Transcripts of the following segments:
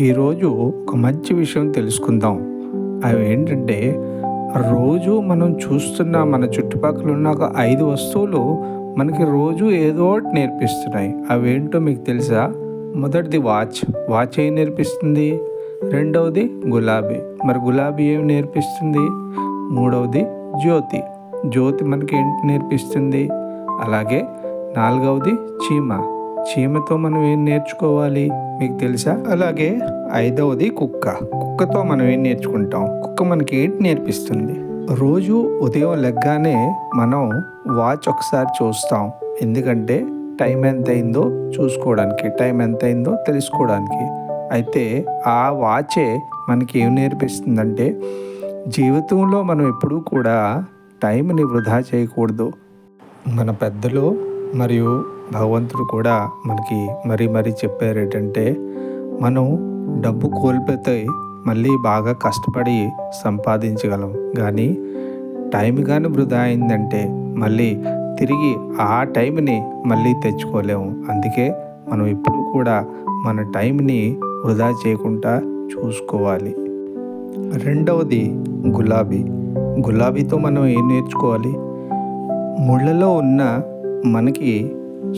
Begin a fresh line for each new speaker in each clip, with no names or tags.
ఈరోజు ఒక మంచి విషయం తెలుసుకుందాం. అవి ఏంటంటే రోజు మనం చూస్తున్న మన చుట్టుపక్కల ఉన్న ఒక ఐదు వస్తువులు మనకి రోజు ఏదో ఒకటి నేర్పిస్తున్నాయి. అవేంటో మీకు తెలుసా? మొదటిది వాచ్. వాచ్ ఏం నేర్పిస్తుంది? రెండవది గులాబీ. మరి గులాబీ ఏం నేర్పిస్తుంది? మూడవది జ్యోతి. జ్యోతి మనకి ఏంటి నేర్పిస్తుంది? అలాగే నాలుగవది చీమ. చీమతో మనం ఏం నేర్చుకోవాలి మీకు తెలుసా? అలాగే ఐదవది కుక్క. కుక్కతో మనం ఏం నేర్చుకుంటాం? కుక్క మనకి ఏంటి నేర్పిస్తుంది? రోజు ఉదయం లెగ్గానే మనం వాచ్ ఒకసారి చూస్తాం. ఎందుకంటే టైం ఎంత అయిందో చూసుకోవడానికి టైం ఎంత అయిందో తెలుసుకోవడానికి. అయితే ఆ వాచే మనకి ఏం నేర్పిస్తుందంటే జీవితంలో మనం ఎప్పుడూ కూడా టైంని వృధా చేయకూడదు. మన పెద్దలు మరియు భగవంతుడు కూడా మనకి మరీ మరీ చెప్పారు ఏంటంటే మనం డబ్బు కోల్పోతే మళ్ళీ బాగా కష్టపడి సంపాదించగలం. కానీ టైం కానీ వృధా అయిందంటే మళ్ళీ తిరిగి ఆ టైంని మళ్ళీ తెచ్చుకోలేము. అందుకే మనం ఎప్పుడు కూడా మన టైంని వృధా చేయకుండా చూసుకోవాలి. రెండవది గులాబీ. గులాబీతో మనం ఏం నేర్చుకోవాలి? ముళ్ళలో ఉన్న మనకి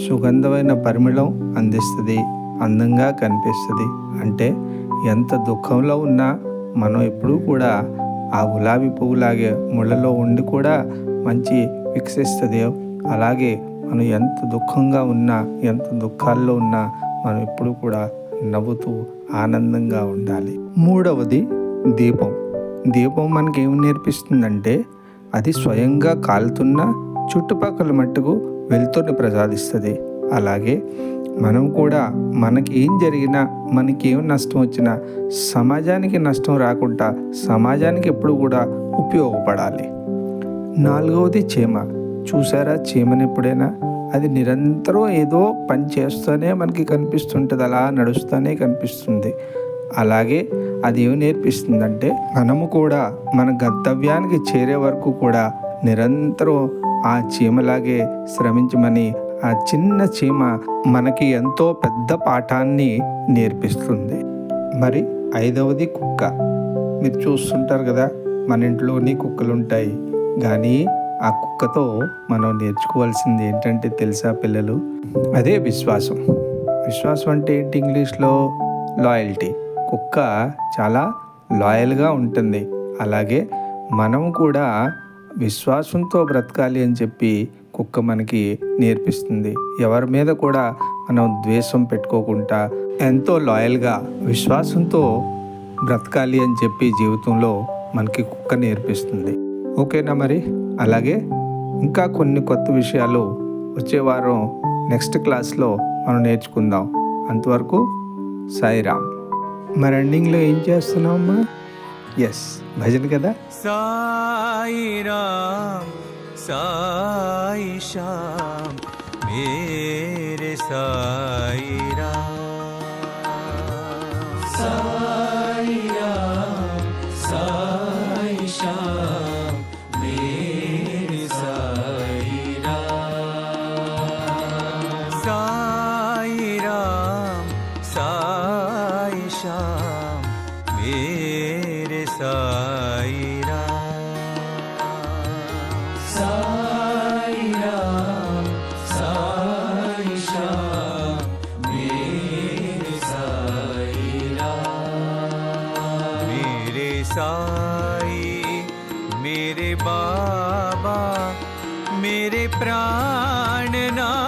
సుగంధమైన పరిమళం అందిస్తుంది అందంగా కనిపిస్తుంది. అంటే ఎంత దుఃఖంలో ఉన్నా మనం ఎప్పుడూ కూడా ఆ గులాబీ పువ్వులాగే ముళ్ళలో ఉండి కూడా మంచి వికసిస్తుంది అలాగే మనం ఎంత దుఃఖంగా ఉన్నా ఎంత దుఃఖాల్లో ఉన్నా మనం ఎప్పుడు కూడా నవ్వుతూ ఆనందంగా ఉండాలి. మూడవది దీపం. దీపం మనకి ఏమి నేర్పిస్తుందంటే అది స్వయంగా కాలుతున్న చుట్టుపక్కల మట్టుకు వెలుతురుని ప్రసాదిస్తుంది. అలాగే మనం కూడా మనకి ఏం జరిగినా మనకి ఏం నష్టం వచ్చినా సమాజానికి నష్టం రాకుండా సమాజానికి ఎప్పుడు కూడా ఉపయోగపడాలి. నాలుగవది చీమ చూసారా? చీమని ఎప్పుడైనా అది నిరంతరం ఏదో పని చేస్తూనే మనకి కనిపిస్తుంటుంది. అలా నడుస్తూనే కనిపిస్తుంది. అలాగే అది ఏమి నేర్పిస్తుందంటే మనము కూడా మన గంతవ్యానికి చేరే వరకు కూడా నిరంతరం ఆ చీమలాగే శ్రమించమని ఆ చిన్న చీమ మనకి ఎంతో పెద్ద పాఠాన్ని నేర్పిస్తుంది. మరి ఐదవది కుక్క. మీరు చూస్తుంటారు కదా మన ఇంట్లోని కుక్కలు ఉంటాయి కానీ ఆ కుక్కతో మనం నేర్చుకోవాల్సింది ఏంటంటే తెలుసా పిల్లలు? అదే విశ్వాసం. విశ్వాసం అంటే ఏంటి ఇంగ్లీష్లో? లాయల్టీ. కుక్క చాలా లాయల్గా ఉంటుంది. అలాగే మనం కూడా విశ్వాసంతో బ్రతకాలి అని చెప్పి కుక్క మనకి నేర్పిస్తుంది. ఎవరి మీద కూడా మనం ద్వేషం పెట్టుకోకుండా ఎంతో లాయల్గా విశ్వాసంతో బ్రతకాలి అని చెప్పి జీవితంలో మనకి కుక్క నేర్పిస్తుంది. ఓకేనా మరి? అలాగే ఇంకా కొన్ని కొత్త విషయాలు వచ్చే వారం నెక్స్ట్ క్లాస్లో మనం నేర్చుకుందాం. అంతవరకు సాయిరామ్. మరి ఎండింగ్లో ఏం చేస్తున్నామమ్మా यस भजन कदा
साई राम साई श्याम मेरे साई राम साई राम साई श्याम मेरे साई राम साई राम साई श्याम मेरे साईरा। साईरा साईशा मेरे साईरा। मेरे साई मेरे बाबा मेरे प्राणना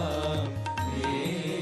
Me.